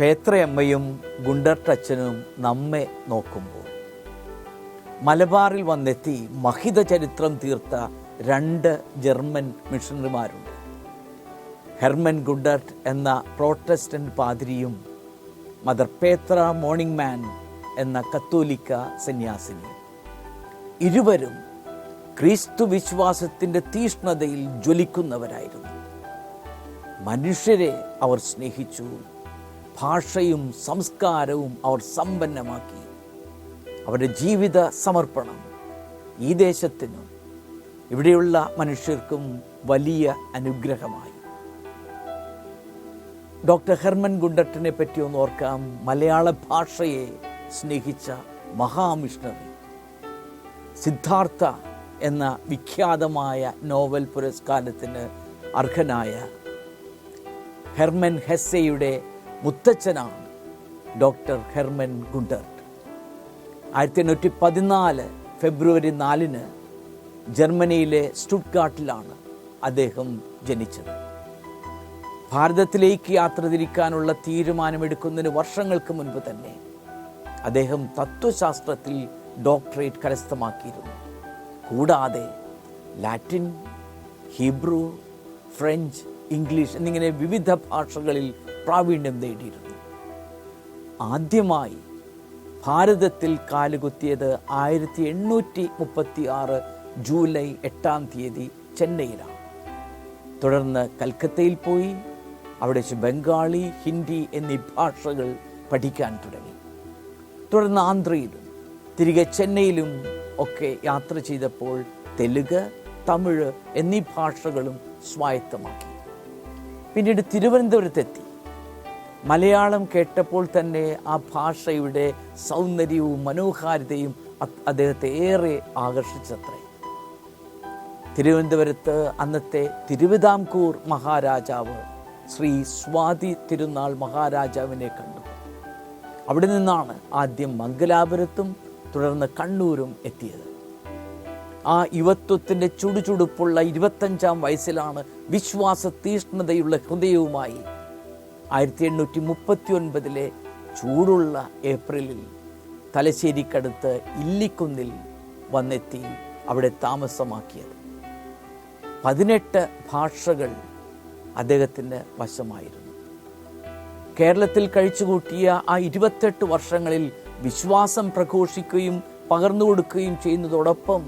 പേത്രയമ്മയും ഗുണ്ടർട്ടച്ചനും നമ്മെ നോക്കുമ്പോൾ. മലബാറിൽ വന്നെത്തി മഹിത ചരിത്രം തീർത്ത രണ്ട് ജർമ്മൻ മിഷണറിമാരുണ്ട്. ഹെർമൻ ഗുണ്ടർട്ട് എന്ന പ്രോട്ടസ്റ്റന്റ് പാതിരിയും മദർ പേത്ര മോർണിംഗ് മാൻ എന്ന കത്തോലിക്ക സന്യാസിനി ഇരുവരും ക്രിസ്തു വിശ്വാസത്തിന്റെ തീഷ്ണതയിൽ ജ്വലിക്കുന്നവരായിരുന്നു. മനുഷ്യരെ അവർ സ്നേഹിച്ചു. ഭാഷയും സംസ്കാരവും അവർ സമ്പന്നമാക്കി. അവരുടെ ജീവിത സമർപ്പണം ഈ ദേശത്തിനും ഇവിടെയുള്ള മനുഷ്യർക്കും വലിയ അനുഗ്രഹമായി. ഡോക്ടർ ഹെർമൻ ഗുണ്ടട്ടിനെ പറ്റി ഒന്ന് ഓർക്കാം. മലയാള ഭാഷയെ സ്നേഹിച്ച മഹാമിഷണറി സിദ്ധാർത്ഥ എന്ന വിഖ്യാതമായ നോവൽ പുരസ്കാരത്തിന് അർഹനായ ഹെർമൻ ഹെസ്സയുടെ മുത്തച്ഛനാണ് ഡോക്ടർ ഹെർമൻ ഗുണ്ടർട്ട് ആയിരത്തി എണ്ണൂറ്റി പതിനാല് ഫെബ്രുവരി നാലിന് ജർമ്മനിയിലെ സ്റ്റുഡ്ഗാട്ടിലാണ് അദ്ദേഹം ജനിച്ചത്. ഭാരതത്തിലേക്ക് യാത്ര തിരിക്കാനുള്ള തീരുമാനമെടുക്കുന്നതിന് വർഷങ്ങൾക്ക് മുൻപ് തന്നെ അദ്ദേഹം തത്വശാസ്ത്രത്തിൽ ഡോക്ടറേറ്റ് കരസ്ഥമാക്കിയിരുന്നു. കൂടാതെ ലാറ്റിൻ ഹീബ്രു ഫ്രഞ്ച് ഇംഗ്ലീഷ് എന്നിങ്ങനെ വിവിധ ഭാഷകളിൽ പ്രാവീണ്യം നേടിയിരുന്നു. ആദ്യമായി ഭാരതത്തിൽ കാലുകുത്തിയത് ആയിരത്തി എണ്ണൂറ്റി മുപ്പത്തി ആറ് ജൂലൈ എട്ടാം തീയതി ചെന്നൈയിലാണ്. തുടർന്ന് കൽക്കത്തയിൽ പോയി അവിടെ വെച്ച് ബംഗാളി ഹിന്ദി എന്നീ ഭാഷകൾ പഠിക്കാൻ തുടങ്ങി. തുടർന്ന് ആന്ധ്രയിലും തിരികെ ചെന്നൈയിലും ഒക്കെ യാത്ര ചെയ്തപ്പോൾ തെലുങ്ക് തമിഴ് എന്നീ ഭാഷകളും സ്വായത്തമാക്കി. പിന്നീട് തിരുവനന്തപുരത്തെത്തി. മലയാളം കേട്ടപ്പോൾ തന്നെ ആ ഭാഷയുടെ സൗന്ദര്യവും മനോഹാരിതയും അദ്ദേഹത്തെ ഏറെ ആകർഷിച്ചത്രേ. തിരുവനന്തപുരത്ത് അന്നത്തെ തിരുവിതാംകൂർ മഹാരാജാവ് ശ്രീ സ്വാതി തിരുനാൾ മഹാരാജാവിനെ കണ്ടു. അവിടെ നിന്നാണ് ആദ്യം മംഗലാപുരത്തും തുടർന്ന് കണ്ണൂരും എത്തിയത്. ആ യുവത്വത്തിന്റെ ചുടുചുടുപ്പുള്ള ഇരുപത്തഞ്ചാം വയസ്സിലാണ് വിശ്വാസ തീഷ്ണതയുള്ള ഹൃദയവുമായി ആയിരത്തി എണ്ണൂറ്റി മുപ്പത്തി ഒൻപതിലെ ചൂടുള്ള ഏപ്രിലിൽ തലശ്ശേരിക്കടുത്ത് ഇല്ലിക്കുന്നിൽ വന്നെത്തി അവിടെ താമസമാക്കിയത്. പതിനെട്ട് ഭാഷകൾ അദ്ദേഹത്തിന്റെ വശമായിരുന്നു. കേരളത്തിൽ കഴിച്ചുകൂട്ടിയ ആ ഇരുപത്തെട്ട് വർഷങ്ങളിൽ വിശ്വാസം പ്രഘോഷിക്കുകയും പകർന്നു കൊടുക്കുകയും ചെയ്യുന്നതോടൊപ്പം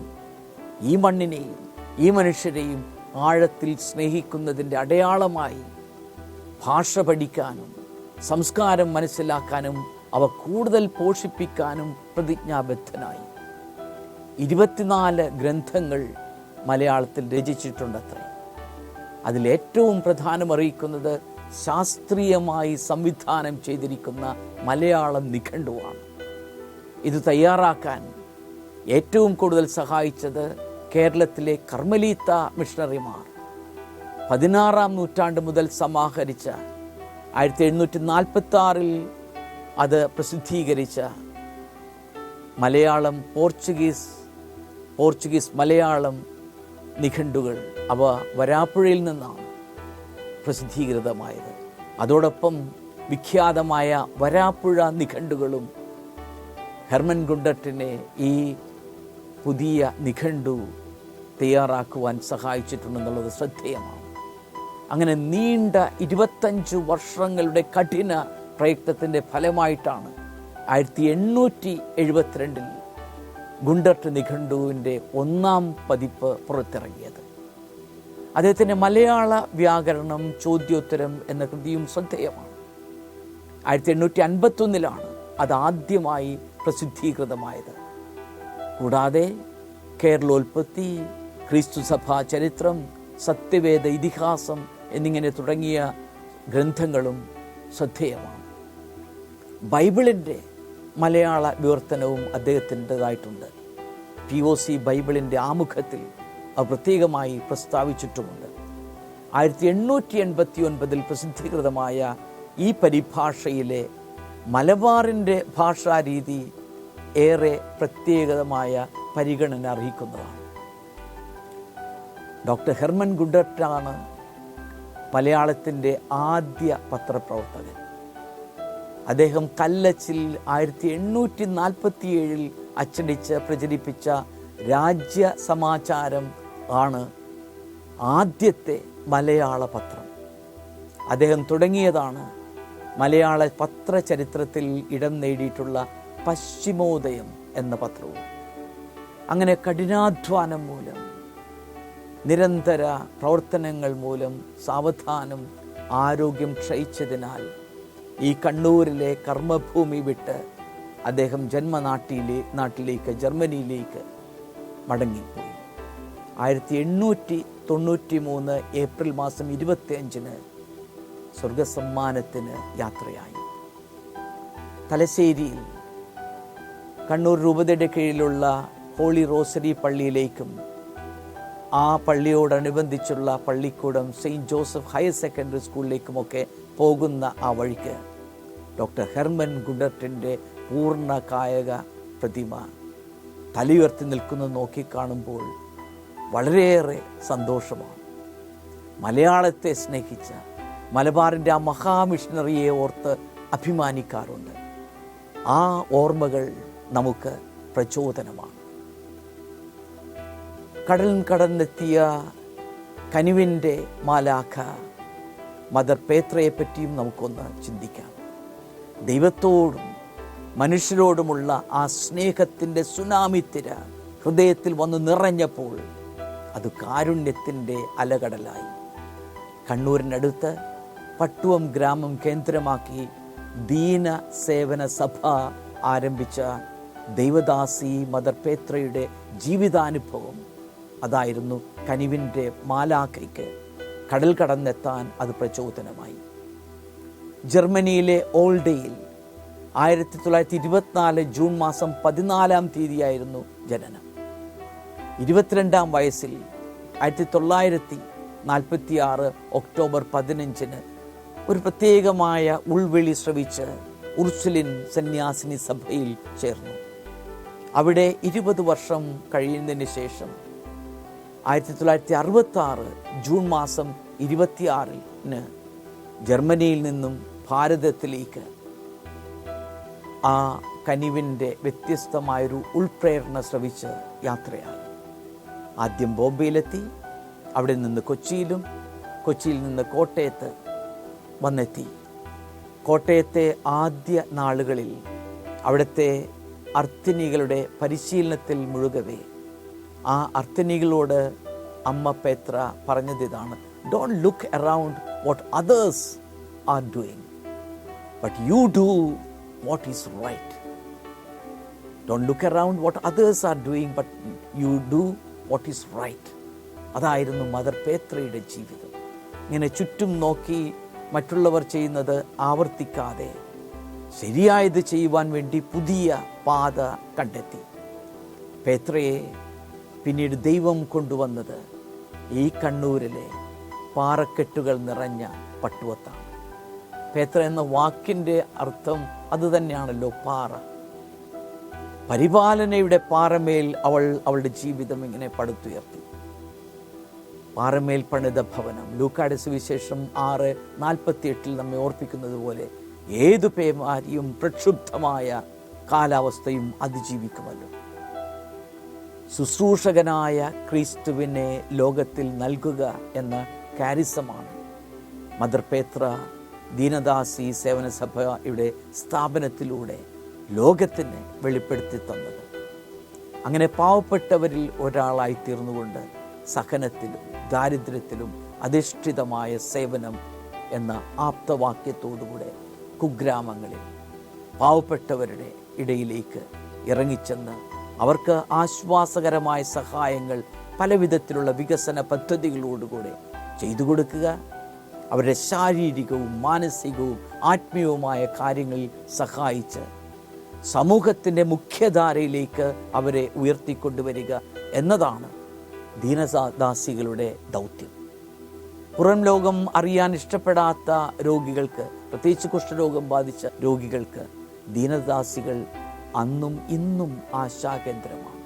ഈ മണ്ണിനെയും ഈ മനുഷ്യരെയും ആഴത്തിൽ സ്നേഹിക്കുന്നതിന്റെ അടയാളമായി ഭാഷ പഠിക്കാനും സംസ്കാരം മനസ്സിലാക്കാനും അവ കൂടുതൽ പോഷിപ്പിക്കാനും പ്രതിജ്ഞാബദ്ധനായി. ഇരുപത്തിനാല് ഗ്രന്ഥങ്ങൾ മലയാളത്തിൽ രചിച്ചിട്ടുണ്ടത്രേ. അതിലേറ്റവും പ്രധാനമറിയിക്കുന്നത് ശാസ്ത്രീയമായി സംവിധാനം ചെയ്തിരിക്കുന്ന മലയാളം നിഘണ്ടുവാണ്. ഇത് തയ്യാറാക്കാൻ ഏറ്റവും കൂടുതൽ സഹായിച്ചത് കേരളത്തിലെ കർമ്മലീത്ത മിഷണറിമാർ. പതിനാറാം നൂറ്റാണ്ട് മുതൽ സമാഹരിച്ച ആയിരത്തി എഴുന്നൂറ്റി നാൽപ്പത്തി ആറിൽ അത് പ്രസിദ്ധീകരിച്ച മലയാളം പോർച്ചുഗീസ് പോർച്ചുഗീസ് മലയാളം നിഘണ്ടുകൾ അവ വരാപ്പുഴയിൽ നിന്നാണ് പ്രസിദ്ധീകൃതമായത്. അതോടൊപ്പം വിഖ്യാതമായ വരാപ്പുഴ നിഘണ്ടുകളും ഹെർമൻ ഗുണ്ടട്ടിനെ ഈ പുതിയ നിഘണ്ടു തയ്യാറാക്കുവാൻ സഹായിച്ചിട്ടുണ്ടെന്നുള്ളത് ശ്രദ്ധേയമാണ്. അങ്ങനെ നീണ്ട ഇരുപത്തഞ്ച് വർഷങ്ങളുടെ കഠിന പ്രയത്നത്തിന്റെ ഫലമായിട്ടാണ് ആയിരത്തി എണ്ണൂറ്റി എഴുപത്തിരണ്ടിൽ ഗുണ്ടർട്ട് നിഘണ്ടുവിന്റെ ഒന്നാം പതിപ്പ് പുറത്തിറങ്ങിയത്. അദ്ദേഹത്തിന്റെ മലയാള വ്യാകരണം ചോദ്യോത്തരം എന്ന കൃതിയും ശ്രദ്ധേയമാണ്. ആയിരത്തി എണ്ണൂറ്റി അൻപത്തൊന്നിലാണ് അത് ആദ്യമായി പ്രസിദ്ധീകൃതമായത്. കൂടാതെ കേരളോൽപ്പത്തി ക്രിസ്തുസഭാ ചരിത്രം സത്യവേദ ഇതിഹാസം എന്നിങ്ങനെ തുടങ്ങിയ ഗ്രന്ഥങ്ങളും ശ്രദ്ധേയമാണ്. ബൈബിളിന്റെ മലയാള വിവർത്തനവും അദ്ദേഹത്തിന്റെതായിട്ടുണ്ട്. പി ഒ സി ബൈബിളിന്റെ ആമുഖത്തിൽ അത് പ്രത്യേകമായി പ്രസ്താവിച്ചിട്ടുമുണ്ട്. ആയിരത്തി എണ്ണൂറ്റി എൺപത്തി ഒൻപതിൽ പ്രസിദ്ധീകൃതമായ ഈ പരിഭാഷയിലെ മലബാറിന്റെ ഭാഷാരീതി ഏറെ പ്രത്യേകമായ പരിഗണന അർഹിക്കുന്നതാണ്. ഡോക്ടർ ഹെർമൻ ഗുഡർട്ടാണ് മലയാളത്തിന്റെ ആദ്യ പത്രപ്രവർത്തകൻ. അദ്ദേഹം കല്ലച്ചിൽ ആയിരത്തി എണ്ണൂറ്റി നാൽപ്പത്തി ഏഴിൽ അച്ചടിച്ച് പ്രചരിപ്പിച്ച രാജ്യ സമാചാരം ആണ് ആദ്യത്തെ മലയാള പത്രം. അദ്ദേഹം തുടങ്ങിയതാണ് മലയാള പത്രചരിത്രത്തിൽ ഇടം നേടിയിട്ടുള്ള പശ്ചിമോദയം എന്ന പത്രവും. അങ്ങനെ കഠിനാധ്വാനം മൂലം നിരന്തര പ്രവർത്തനങ്ങൾ മൂലം സാവധാനം ആരോഗ്യം ക്ഷയിച്ചതിനാൽ ഈ കണ്ണൂരിലെ കർമ്മഭൂമി വിട്ട് അദ്ദേഹം ജന്മനാട്ടിലെ നാട്ടിലേക്ക് ജർമ്മനിയിലേക്ക് മടങ്ങിപ്പോയി. ആയിരത്തി എണ്ണൂറ്റി തൊണ്ണൂറ്റി മൂന്ന് ഏപ്രിൽ മാസം ഇരുപത്തി അഞ്ചിന് സ്വർഗസമ്മാനത്തിന് യാത്രയായി. തലശ്ശേരിയിൽ കണ്ണൂർ രൂപതയുടെ കീഴിലുള്ള ഹോളി റോസറി പള്ളിയിലേക്കും ആ പള്ളിയോടനുബന്ധിച്ചുള്ള പള്ളിക്കൂടം സെയിന്റ് ജോസഫ് ഹയർ സെക്കൻഡറി സ്കൂളിലേക്കുമൊക്കെ പോകുന്ന ആ വഴിക്ക് ഡോക്ടർ ഹെർമൻ ഗുഡർട്ടിന്റെ പൂർണ കായക പ്രതിമ തലയുയർത്തി നിൽക്കുന്നത് നോക്കിക്കാണുമ്പോൾ വളരെയേറെ സന്തോഷമാണ്. മലയാളത്തെ സ്നേഹിച്ച മലബാറിന്റെ ആ മഹാമിഷണറിയെ ഓർത്ത് അഭിമാനിക്കാറുണ്ട്. ആ ഓർമ്മകൾ നമുക്ക് പ്രചോദനമാണ്. കടൽ കടന്നെത്തിയ കനുവിന്റെ മാലാഖ മദർ പേത്രയെ പറ്റിയും നമുക്കൊന്ന് ചിന്തിക്കാം. ദൈവത്തോടും മനുഷ്യരോടുമുള്ള ആ സ്നേഹത്തിന്റെ സുനാമിത്തിര ഹൃദയത്തിൽ വന്ന് നിറഞ്ഞപ്പോൾ അത് കാരുണ്യത്തിന്റെ അലകടലായി. കണ്ണൂരിനടുത്ത് പട്ടുവം ഗ്രാമം കേന്ദ്രമാക്കി ദീന സേവന സഭ ആരംഭിച്ച ദൈവദാസി മദർ പേത്രയുടെ ജീവിതാനുഭവം അതായിരുന്നു കനിവിന്റെ മാലാക്കൈക്ക് കടൽ കടന്നെത്താൻ അത് പ്രചോദനമായി. ജർമ്മനിയിലെ ഓൾഡയിൽ ആയിരത്തി തൊള്ളായിരത്തി ഇരുപത്തിനാല് ജൂൺ മാസം പതിനാലാം തീയതിയായിരുന്നു ജനനം. ഇരുപത്തിരണ്ടാം വയസ്സിൽ ആയിരത്തി തൊള്ളായിരത്തി നാൽപ്പത്തി ആറ് ഒക്ടോബർ പതിനഞ്ചിന് ഒരു പ്രത്യേകമായ ഉൾവിളി ശ്രവിച്ച് ഉർസുലിൻ സന്യാസിനി സഭയിൽ ചേർന്നു. അവിടെ ഇരുപത് വർഷം കഴിയുന്നതിന് ശേഷം ആയിരത്തി തൊള്ളായിരത്തി അറുപത്തി ആറ് ജൂൺ മാസം ഇരുപത്തിയാറിന് ജർമ്മനിയിൽ നിന്നും ഭാരതത്തിലേക്ക് ആ കനിവിന്റെ വ്യത്യസ്തമായൊരു ഉൾപ്രേരണ ശ്രവിച്ച് യാത്രയായി ആദ്യം ബോംബെയിലെത്തി അവിടെ നിന്ന് കൊച്ചിയിലും കൊച്ചിയിൽ നിന്ന് കോട്ടയത്ത് വന്നെത്തി. കോട്ടയത്തെ ആദ്യ നാളുകളിൽ അവിടുത്തെ അർത്ഥിനികളുടെ പരിശീലനത്തിൽ മുഴുകവേ ആ അർത്ഥനികളോട് അമ്മ പേത്ര പറഞ്ഞത് ഇതാണ് don't look around what others are doing but you do what is right don't look around what others are doing but you do what is right അതായിരുന്നു മദർ പേത്രയുടെ ജീവിതം. ഇങ്ങനെ ചുറ്റും നോക്കി മറ്റുള്ളവർ ചെയ്യുന്നത് ആവർത്തിക്കാതെ ശരിയായത് ചെയ്യുവാൻ വേണ്ടി പുതിയ പാത കണ്ടെത്തി. പേത്രയെ പിന്നീട് ദൈവം കൊണ്ടുവന്നത് ഈ കണ്ണൂരിലെ പാറക്കെട്ടുകൾ നിറഞ്ഞ പട്ടുവത്താണ്. പേത്ര എന്ന വാക്കിന്റെ അർത്ഥം അതുതന്നെയാണല്ലോ പാറ. പരിപാലനയുടെ പാറമേൽ അവൾ അവളുടെ ജീവിതം ഇങ്ങനെ പടുത്തുയർത്തി. പാറമേൽ പണിത ഭവനം. ലൂക്കാട് സുവിശേഷം ആറ് നാൽപ്പത്തി എട്ടിൽ നമ്മെ ഓർപ്പിക്കുന്നത് പോലെ ഏതു പേമാരിയും പ്രക്ഷുബ്ധമായ കാലാവസ്ഥയും അതിജീവിക്കുമല്ലോ. ശുശ്രൂഷകനായ ക്രിസ്തുവിനെ ലോകത്തിൽ നൽകുക എന്ന കാരിസമാണ്. മദർ പേത്ര ദീനദാസി സേവന സഭയുടെ സ്ഥാപനത്തിലൂടെ ലോകത്തിന് വെളിപ്പെടുത്തി തന്നത്. അങ്ങനെ പാവപ്പെട്ടവരിൽ ഒരാളായി തീർന്നുകൊണ്ട് സഹനത്തിലും ദാരിദ്ര്യത്തിലും അധിഷ്ഠിതമായ സേവനം എന്ന ആപ്തവാക്യത്തോടുകൂടെ കുഗ്രാമങ്ങളിൽ പാവപ്പെട്ടവരുടെ ഇടയിലേക്ക് ഇറങ്ങിച്ചെന്ന് അവർക്ക് ആശ്വാസകരമായ സഹായങ്ങൾ പല വിധത്തിലുള്ള വികസന പദ്ധതികളോടുകൂടെ ചെയ്തു കൊടുക്കുക. അവരുടെ ശാരീരികവും മാനസികവും ആത്മീയവുമായ കാര്യങ്ങളിൽ സഹായിച്ച് സമൂഹത്തിന്റെ മുഖ്യധാരയിലേക്ക് അവരെ ഉയർത്തിക്കൊണ്ടുവരിക എന്നതാണ് ദീനദാസികളുടെ ദൗത്യം. പുറം ലോകം അറിയാൻ ഇഷ്ടപ്പെടാത്ത രോഗികൾക്ക് പ്രത്യേകിച്ച് കുഷ്ഠരോഗം ബാധിച്ച രോഗികൾക്ക് ദീനദാസികൾ അന്നും ഇന്നും ആശാകേന്ദ്രമാണ്.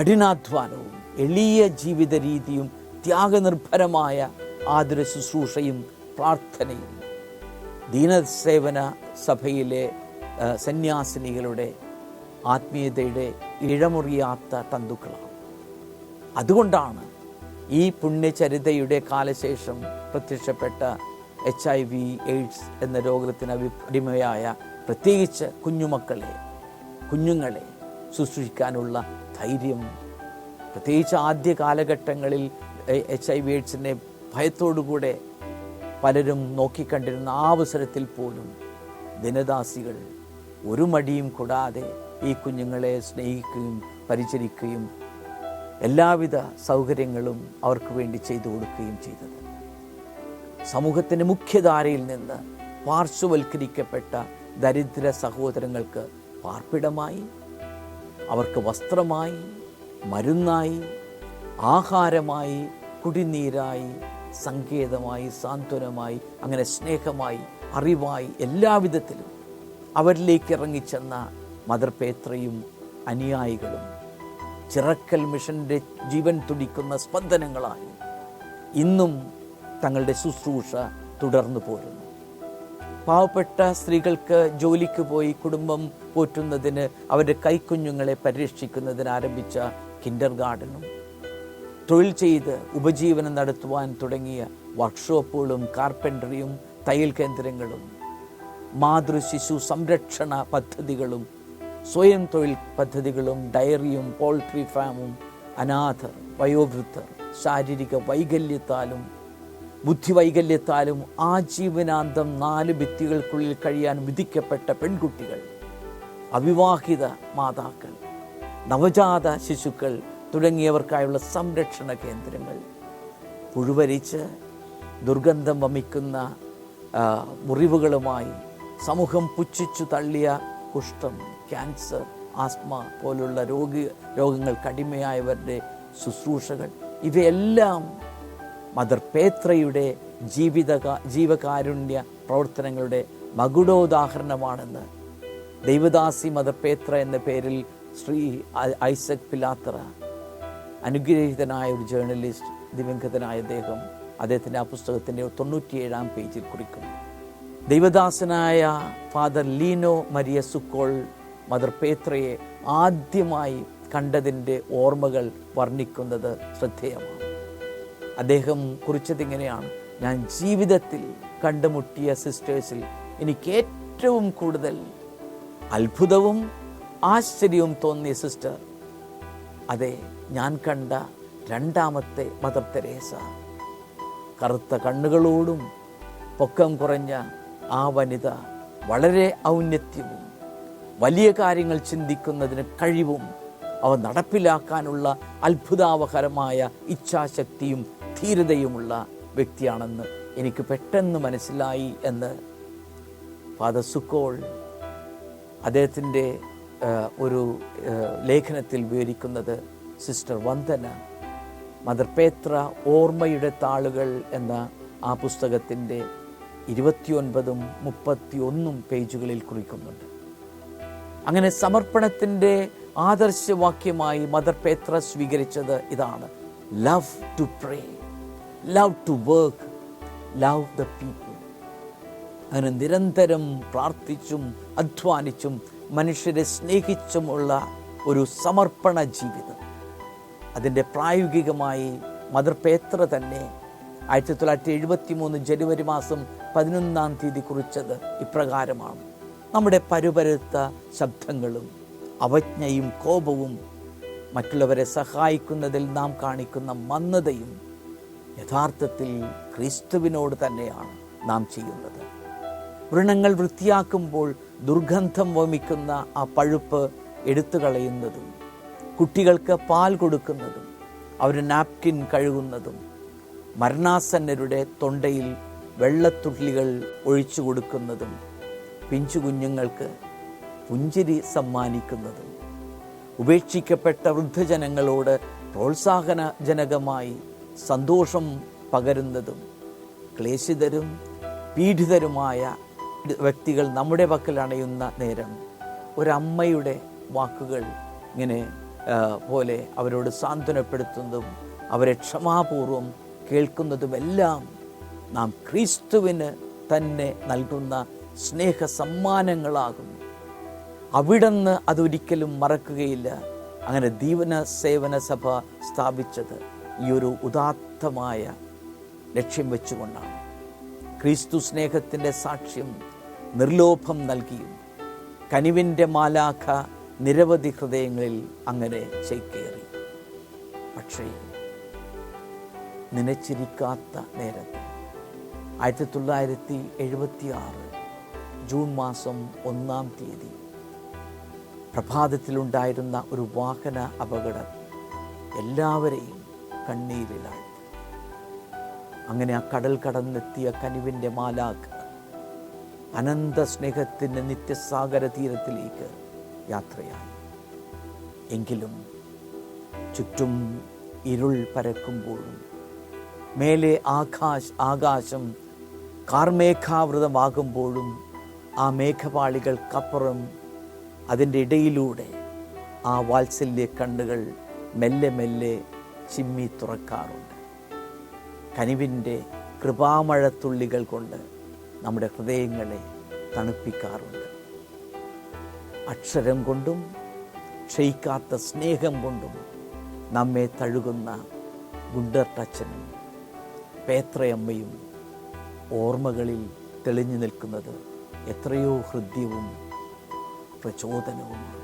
കഠിനാധ്വാനവും എളിയ ജീവിത രീതിയും ത്യാഗനിർഭരമായ ആതുര ശുശ്രൂഷയും പ്രാർത്ഥനയും ദീനസേവന സഭയിലെ സന്യാസിനികളുടെ ആത്മീയതയുടെ ഇഴമുറിയാത്ത തന്തുക്കളാണ്. അതുകൊണ്ടാണ് ഈ പുണ്യചരിതയുടെ കാലശേഷം പ്രത്യക്ഷപ്പെട്ട എച്ച് ഐ വി എയ്ഡ്സ് എന്ന രോഗത്തിന് അടി- അടിമയായ പ്രത്യേകിച്ച് കുഞ്ഞുമക്കളെ കുഞ്ഞുങ്ങളെ ശുശ്രൂഷിക്കാനുള്ള ധൈര്യം. പ്രത്യേകിച്ച് ആദ്യ കാലഘട്ടങ്ങളിൽ എച്ച് ഐ വി എയ്ഡ്സിനെ ഭയത്തോടുകൂടെ പലരും നോക്കിക്കണ്ടിരുന്ന ആ അവസരത്തിൽ പോലും ദിനദാസികൾ ഒരു മടിയും കൂടാതെ ഈ കുഞ്ഞുങ്ങളെ സ്നേഹിക്കുകയും പരിചരിക്കുകയും എല്ലാവിധ സൗകര്യങ്ങളും അവർക്ക് വേണ്ടി ചെയ്തു കൊടുക്കുകയും ചെയ്തത്. സമൂഹത്തിന്റെ മുഖ്യധാരയിൽ നിന്ന് പാർശ്വവൽക്കരിക്കപ്പെട്ട ദരിദ്ര സഹോദരങ്ങൾക്ക് പാർപ്പിടമായി അവർക്ക് വസ്ത്രമായി മരുന്നായി ആഹാരമായി കുടിനീരായി സങ്കേതമായി സാന്ത്വനമായി അങ്ങനെ സ്നേഹമായി അറിവായി എല്ലാവിധത്തിലും അവരിലേക്ക് ഇറങ്ങിച്ചെന്ന മദർ പേത്രയും അനുയായികളും ചിറക്കൽ മിഷന്റെ ജീവൻ തുടിക്കുന്ന സ്പന്ദനങ്ങളായി ഇന്നും തങ്ങളുടെ ശുശ്രൂഷ തുടർന്നു പോരുന്നു. പാവപ്പെട്ട സ്ത്രീകൾക്ക് ജോലിക്ക് പോയി കുടുംബം പോറ്റുന്നതിന് അവരുടെ കൈക്കുഞ്ഞുങ്ങളെ പരിരക്ഷിക്കുന്നതിന് ആരംഭിച്ച കിൻഡർ ഗാർഡനും തൊഴിൽ ചെയ്ത് ഉപജീവനം നടത്തുവാൻ തുടങ്ങിയ വർക്ക്ഷോപ്പുകളും കാർപ്പൻട്രിയും തയ്യൽ കേന്ദ്രങ്ങളും മാതൃശിശു സംരക്ഷണ പദ്ധതികളും സ്വയം തൊഴിൽ പദ്ധതികളും ഡയറിയും പോൾട്രി ഫാമും അനാഥർ വയോവൃദ്ധർ ശാരീരിക വൈകല്യത്താലും ബുദ്ധിവൈകല്യത്താലും ആജീവനാന്തം നാല് ഭിത്തികൾക്കുള്ളിൽ കഴിയാൻ വിധിക്കപ്പെട്ട പെൺകുട്ടികൾ അവിവാഹിത മാതാക്കൾ നവജാത ശിശുക്കൾ തുടങ്ങിയവർക്കായുള്ള സംരക്ഷണ കേന്ദ്രങ്ങൾ. പുഴുവരിച്ച് ദുർഗന്ധം വമിക്കുന്ന മുറിവുകളുമായി സമൂഹം പുച്ഛിച്ചു തള്ളിയ കുഷ്ഠം ക്യാൻസർ ആസ്മ പോലുള്ള രോഗി രോഗങ്ങൾ കടിമയായവരുടെ ശുശ്രൂഷകൾ ഇവയെല്ലാം മദർ പേത്രയുടെ ജീവിത ജീവകാരുണ്യ പ്രവർത്തനങ്ങളുടെ മകുടോദാഹരണമാണെന്ന്. ദൈവദാസി മദർ പേത്ര എന്ന പേരിൽ ശ്രീ ഐസക് പിലാത്ര അനുഗ്രഹീതനായ ഒരു ജേർണലിസ്റ്റ് ദിവംഗതനായ അദ്ദേഹം അദ്ദേഹത്തിന്റെ ആ പുസ്തകത്തിന്റെ തൊണ്ണൂറ്റിയേഴാം പേജിൽ കുറിക്കും ദൈവദാസനായ father Lino Maria Zuccol mother പേത്രയെ ആദ്യമായി കണ്ടതിന്റെ ഓർമ്മകൾ വർണിക്കുന്നത് ശ്രദ്ധേയമാണ്. അദ്ദേഹം കുറിച്ചതിങ്ങനെയാണ് ഞാൻ ജീവിതത്തിൽ കണ്ടുമുട്ടിയ സിസ്റ്റേഴ്സിൽ എനിക്ക് ഏറ്റവും കൂടുതൽ അത്ഭുതവും ആശ്ചര്യവും തോന്നിയ സിസ്റ്റർ അതെ ഞാൻ കണ്ട രണ്ടാമത്തെ മദർ തെരേസ. കറുത്ത കണ്ണുകളോടും പൊക്കം കുറഞ്ഞ ആ വനിത വളരെ ഔന്നത്യവും വലിയ കാര്യങ്ങൾ ചിന്തിക്കുന്നതിന് കഴിവും അവ നടപ്പിലാക്കാനുള്ള അത്ഭുതാവഹരമായ ഇച്ഛാശക്തിയും ധീരതയുമുള്ള വ്യക്തിയാണെന്ന് എനിക്ക് പെട്ടെന്ന് മനസ്സിലായി എന്ന് ഫാദർ സുക്കോൾ അദ്ദേഹത്തിന്റെ ഒരു ലേഖനത്തിൽ വിവരിക്കുന്നത് സിസ്റ്റർ വന്ദന മദർ പേത്ര ഓർമ്മയുടെ താളുകൾ എന്ന ആ പുസ്തകത്തിന്റെ ഇരുപത്തിയൊൻപതും മുപ്പത്തിയൊന്നും പേജുകളിൽ കുറിക്കുന്നുണ്ട്. അങ്ങനെ സമർപ്പണത്തിന്റെ ആദർശവാക്യമായി മദർ പേത്ര സ്വീകരിച്ചത് ഇതാണ്. Love to pray love to work love the people അങ്ങനെ നിരന്തരം പ്രാർത്ഥിച്ചും അധ്വാനിച്ചും മനുഷ്യരെ സ്നേഹിച്ചുമുള്ള ഒരു സമർപ്പണ ജീവിതം. അതിന്റെ പ്രായോഗികമായി മദർ പേത്ര തന്നെ ആയിരത്തി തൊള്ളായിരത്തി എഴുപത്തി മൂന്ന് ജനുവരി മാസം പതിനൊന്നാം തീയതി കുറിച്ചത് ഇപ്രകാരമാണ്. നമ്മുടെ പരുപരുത്ത ശബ്ദങ്ങളും അവജ്ഞയും കോപവും മറ്റുള്ളവരെ സഹായിക്കുന്നതിൽ നാം കാണിക്കുന്ന മന്ദതയും യഥാർത്ഥത്തിൽ ക്രിസ്തുവിനോട് തന്നെയാണ് നാം ചെയ്യുന്നത്. വൃണങ്ങൾ വൃത്തിയാക്കുമ്പോൾ ദുർഗന്ധം വമിക്കുന്ന ആ പഴുപ്പ് എടുത്തു കളയുന്നതും കുട്ടികൾക്ക് പാൽ കൊടുക്കുന്നതും അവർ നാപ്കിൻ കഴുകുന്നതും മരണാസന്നരുടെ തൊണ്ടയിൽ വെള്ളത്തുള്ളികൾ ഒഴിച്ചു കൊടുക്കുന്നതും പിഞ്ചു കുഞ്ഞുങ്ങൾക്ക് പുഞ്ചിരി സമ്മാനിക്കുന്നതും ഉപേക്ഷിക്കപ്പെട്ട വൃദ്ധജനങ്ങളോട് പ്രോത്സാഹനജനകമായി സന്തോഷം പകരുന്നതും ക്ലേശിതരും പീഡിതരുമായ വ്യക്തികൾ നമ്മുടെ പക്കൽ അണയുന്ന നേരം ഒരമ്മയുടെ വാക്കുകൾ ഇങ്ങനെ പോലെ അവരോട് സാന്ത്വനപ്പെടുത്തുന്നതും അവരെ ക്ഷമാപൂർവം കേൾക്കുന്നതുമെല്ലാം നാം ക്രിസ്തുവിന് തന്നെ നൽകുന്ന സ്നേഹ സമ്മാനങ്ങളാകുന്നു അവിടുന്ന് അതൊരിക്കലും മറക്കുകയില്ല. അങ്ങനെ ദീവന സേവന സഭ സ്ഥാപിച്ചത് ഈ ഒരു ഉദാത്തമായ ലക്ഷ്യം വെച്ചുകൊണ്ടാണ്. ക്രിസ്തു സ്നേഹത്തിന്റെ സാക്ഷ്യം നിർലോഭം നൽകിയും കനിവിന്റെ മാലാഖ നിരവധി ഹൃദയങ്ങളിൽ അങ്ങനെ ചേക്കേറി പക്ഷേ നനച്ചിരിക്കാത്ത നേരത്ത് ആയിരത്തി തൊള്ളായിരത്തി എഴുപത്തി ആറ് ജൂൺ മാസം ഒന്നാം തീയതി പ്രഭാതത്തിലുണ്ടായിരുന്ന ഒരു വാഹന അപകടം എല്ലാവരെയും കണ്ണീരിലാഴ്ത്തി അങ്ങനെ ആ കടൽ കടന്നെത്തിയ കനിവിന്റെ മാലാഖ അനന്ത സ്നേഹത്തിന്റെ നിത്യസാഗര തീരത്തിലേക്ക് യാത്രയായി. എങ്കിലും ചുറ്റും ഇരുൾ പരക്കുമ്പോഴും മേലെ ആകാശ് ആകാശം കാർമേഘാവൃതമാകുമ്പോഴും ആ മേഘപാളികൾക്കപ്പുറം അതിന്റെ ഇടയിലൂടെ ആ വാത്സല്യ കണ്ണുകൾ മെല്ലെ മെല്ലെ ചിമ്മി തുറക്കാറുണ്ട്. കനിവിന്റെ കൃപാമഴത്തുള്ളികൾ കൊണ്ട് നമ്മുടെ ഹൃദയങ്ങളെ തണുപ്പിക്കാറുണ്ട്. അക്ഷരം കൊണ്ടും ക്ഷയിക്കാത്ത സ്നേഹം കൊണ്ടും നമ്മെ തഴുകുന്ന ഗുണ്ടർ ടച്ചനും പേത്രയമ്മയും ഓർമ്മകളിൽ തെളിഞ്ഞു നിൽക്കുന്നത് എത്രയോ ഹൃദ്യവും പ്രചോദനവുമാണ്.